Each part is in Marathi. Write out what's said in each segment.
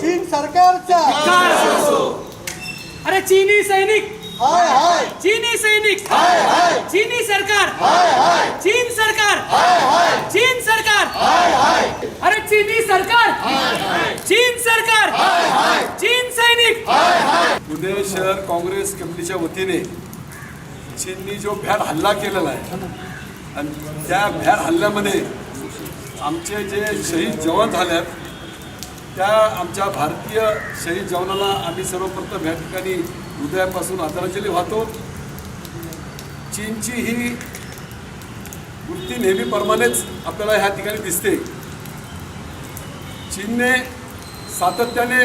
चीन सरकारचा. अरे चीनी सैनिक. हाय हाय. चीनी सैनिक. हाय हाय. चीनी सरकार. हाय हाय. चीन सरकार. हाय हाय. चीन सरकार. हाय हाय. अरे चीनी सरकार. चीन सरकार. चीन सैनिक. पुणे शहर काँग्रेस कमिटीच्या वतीने चीननी जो भ्याड हल्ला केलेला आहे आणि त्या भ्याड हल्ल्यामध्ये आमचे जे शहीद जवान झाल्यात त्या आमच्या भारतीय शहीद जवानाला आम्ही सर्वप्रथम या ठिकाणी हृदयापासून आदरांजली वाहतो. चीनची ही वृत्ती नेहमीप्रमाणेच आपल्याला ह्या ठिकाणी दिसते. चीनने सातत्याने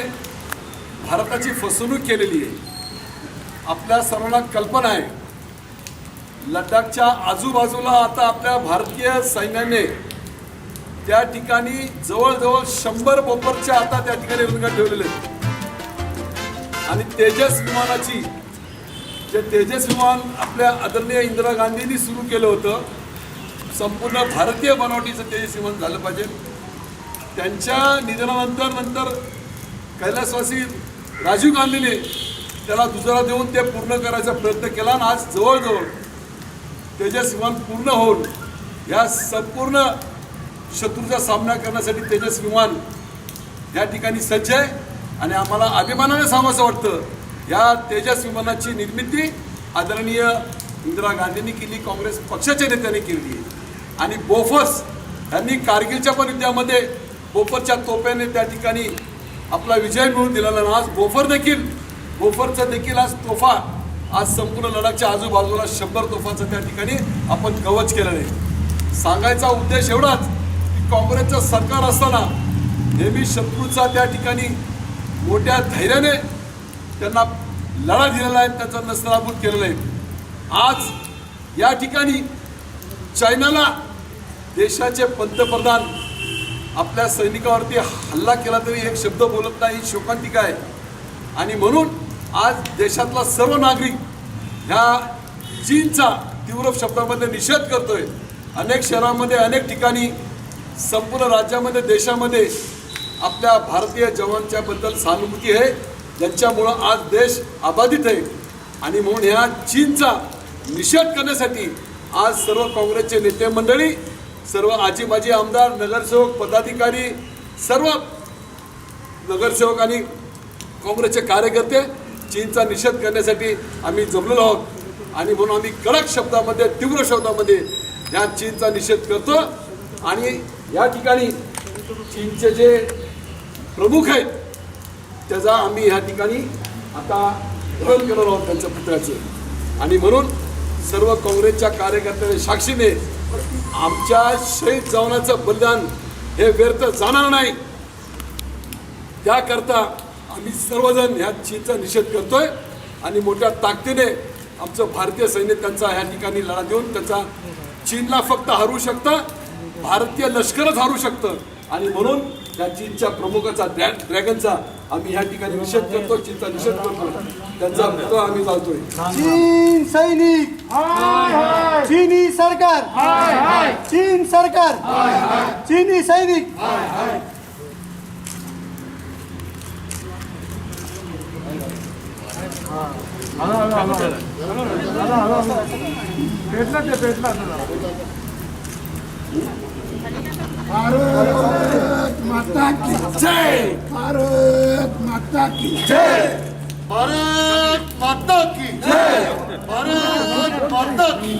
भारताची फसवणूक केलेली आहे. आपल्या सर्वांना कल्पना आहे. लडाखच्या आजूबाजूला आता आपल्या भारतीय सैन्याने त्या ठिकाणी जवळजवळ शंभर बोपरच्या आता त्या ठिकाणी रंगात ठेवलेले आहेत. आणि तेजस विमानाची जे तेजस विमान आपल्या आदरणीय इंदिरा गांधींनी सुरू केलं होतं संपूर्ण भारतीय बनावटीचं तेजस विमान झालं पाहिजे. त्यांच्या निधनानंतर नंतर कैलासवासी राजीव गांधीने त्याला दुसरा देऊन ते पूर्ण करायचा प्रयत्न केला आणि आज जवळजवळ तेजस विमान पूर्ण होऊन या संपूर्ण शत्रूचा सामना करण्यासाठी तेजस विमान या ठिकाणी सज्ज आहे. आणि आम्हाला अभिमानाने सांगावं वाटतं या तेजस विमानाची निर्मिती आदरणीय इंदिरा गांधींनी केली काँग्रेस पक्षाच्या नेत्यांनी केली. आणि बोफर्स यांनी कारगिलच्या पण युद्धामध्ये बोफरच्या तोप्याने त्या ठिकाणी आपला विजय मिळवून दिलेला. आज बोफर देखील बोफरचा देखील आज तोफा आज संपूर्ण लडाखच्या आजूबाजूला शंभर तोफाचं त्या ठिकाणी आपण कवच केलं आहे. सांगायचा उद्देश एवढाच काँग्रेसचं सरकार असताना नेहमी शत्रूचा त्या ठिकाणी मोठ्या धैर्याने त्यांना लढा दिलेला आहे त्याचा नस्तराभूत केलेला आहे. आज या ठिकाणी चायनाला देशाचे पंतप्रधान आपल्या सैनिकावरती हल्ला केला तरी एक शब्द बोलत नाही ही शोकांतिका आहे. आणि म्हणून आज देशातला सर्व नागरिक ह्या चीनचा तीव्र शब्दामध्ये निषेध करतोय. अनेक शहरांमध्ये अनेक ठिकाणी संपूर्ण राज्यामध्ये देशामध्ये आपल्या भारतीय जवानच्याबद्दल सहानुभूती आहे. ज्यांच्यामुळं आज देश अबाधित आहे. आणि म्हणून ह्या चीनचा निषेध करण्यासाठी आज सर्व काँग्रेसचे नेते मंडळी सर्व आजी माजी आमदार नगरसेवक पदाधिकारी सर्व नगरसेवक आणि काँग्रेसचे कार्यकर्ते चीनचा निषेध करण्यासाठी आम्ही जमलेलो आहोत. आणि म्हणून आम्ही कडक शब्दामध्ये तीव्र शब्दामध्ये या चीनचा निषेध करतो आणि या ठिकाणी चीनचे जे प्रमुख आहेत त्याचा आम्ही ह्या ठिकाणी आता ग्रहण करणार आहोत त्यांच्या पुतळ्याचं. आणि म्हणून सर्व काँग्रेसच्या कार्यकर्त्यांच्या साक्षीने आमच्या शहीद जवानाचं बलिदान हे व्यर्थ जाणार नाही. त्याकरता आम्ही सर्वजण ह्या चीनचा निषेध करतोय आणि मोठ्या ताकदीने आमचं भारतीय सैन्य त्यांचा ह्या ठिकाणी लढा देऊन त्यांचा चीनला फक्त हरवू शकतं. भारतीय लष्करच हरू शकतं. आणि म्हणून त्या चीनच्या प्रमुखाचा ड्रॅ ड्रॅगनचा आम्ही ह्या ठिकाणी निषेध करतो चीनचा निषेध करतो त्यांचा पुतळा आम्ही जातोय चीन सैनिक! चीनी सरकार! चीन सरकार! चीनी सैनिक! भारत माता की जय। भारत माता की जय। भारत माता की जय। भारत माता की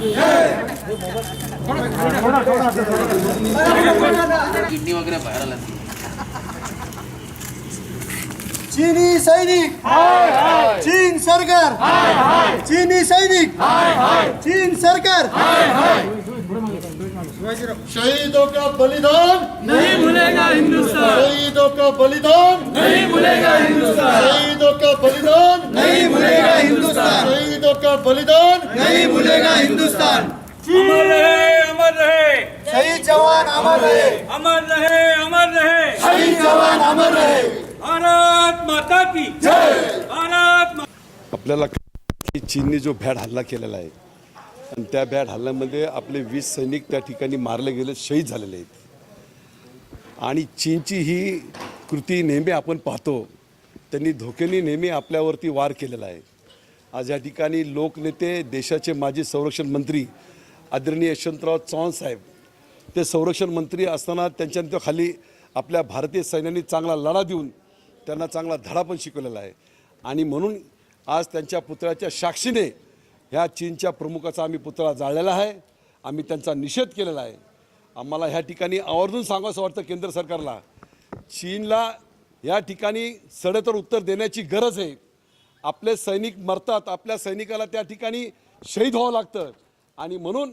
किडनी वगैरे बाहेर आला चीनी सैनिक। चीन सरकार। चीनी सैनिक। चीन सरकार। शहीदों का बलिदान? नहीं भूलेगा हिंदुस्तान। शहीदों का बलिदान? नहीं भूलेगा हिंदुस्तान। शहीदों का बलिदान? नहीं भूलेगा हिंदुस्तान। शहीदों का बलिदान? नहीं भूलेगा हिंदुस्तान। अमर रहे अमर रहे। शहीद जवान अमर रहे। अमर रहे अमर रहे। शहीद जवान अमर रहे। भारत माता की जय। भारत मा- आपल्याला की चीनने जो भ्याड हल्ला केलेला आहे आणि त्या बॅट हल्ल्यामध्ये आपले वीस सैनिक त्या ठिकाणी मारले गेले शहीद झालेले आहेत. आणि चीनची ही कृती नेहमी आपण पाहतो. त्यांनी धोक्याने नेहमी आपल्यावरती वार केलेला आहे. आज या ठिकाणी लोकनेते देशाचे माजी संरक्षण मंत्री आदरणीय यशवंतराव चव्हाण साहेब ते संरक्षण मंत्री असताना त्यांच्या खाली आपल्या भारतीय सैन्याने चांगला लढा देऊन त्यांना चांगला धडा पण शिकवलेला आहे. आणि म्हणून आज त्यांच्या पुतळ्याच्या साक्षीने ह्या चीनच्या प्रमुखाचा आम्ही पुतळा जाळलेला आहे. आम्ही त्यांचा निषेध केलेला आहे. आम्हाला ह्या ठिकाणी आवर्जून सांगावं वाटतं केंद्र सरकारला. चीनला या ठिकाणी सडेतर उत्तर देण्याची गरज आहे. आपले सैनिक मरतात आपल्या सैनिकाला त्या ठिकाणी शहीद व्हावं लागतं. आणि म्हणून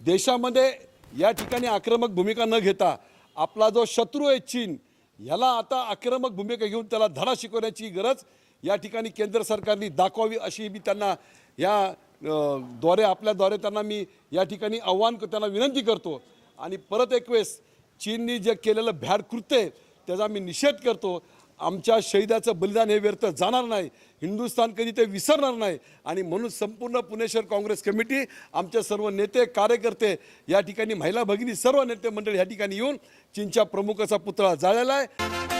देशामध्ये या ठिकाणी आक्रमक भूमिका न घेता आपला जो शत्रू आहे चीन ह्याला आता आक्रमक भूमिका घेऊन त्याला धडा शिकवण्याची गरज या ठिकाणी केंद्र सरकारने दाखवावी अशी मी त्यांना या द्वारे आपल्याद्वारे त्यांना मी या ठिकाणी आव्हान त्यांना विनंती करतो. आणि परत एक वेळेस चीननी जे केलेलं भ्याड कृत्य आहे त्याचा मी निषेध करतो. आमच्या शहीदाचं बलिदान हे व्यर्थ जाणार नाही. हिंदुस्थान कधी ते विसरणार नाही. आणि म्हणून संपूर्ण पुणेश्वर काँग्रेस कमिटी आमचे सर्व नेते कार्यकर्ते या ठिकाणी महिला भगिनी सर्व नेते मंडळी या ठिकाणी येऊन चीनच्या प्रमुखाचा पुतळा जाळलेला आहे.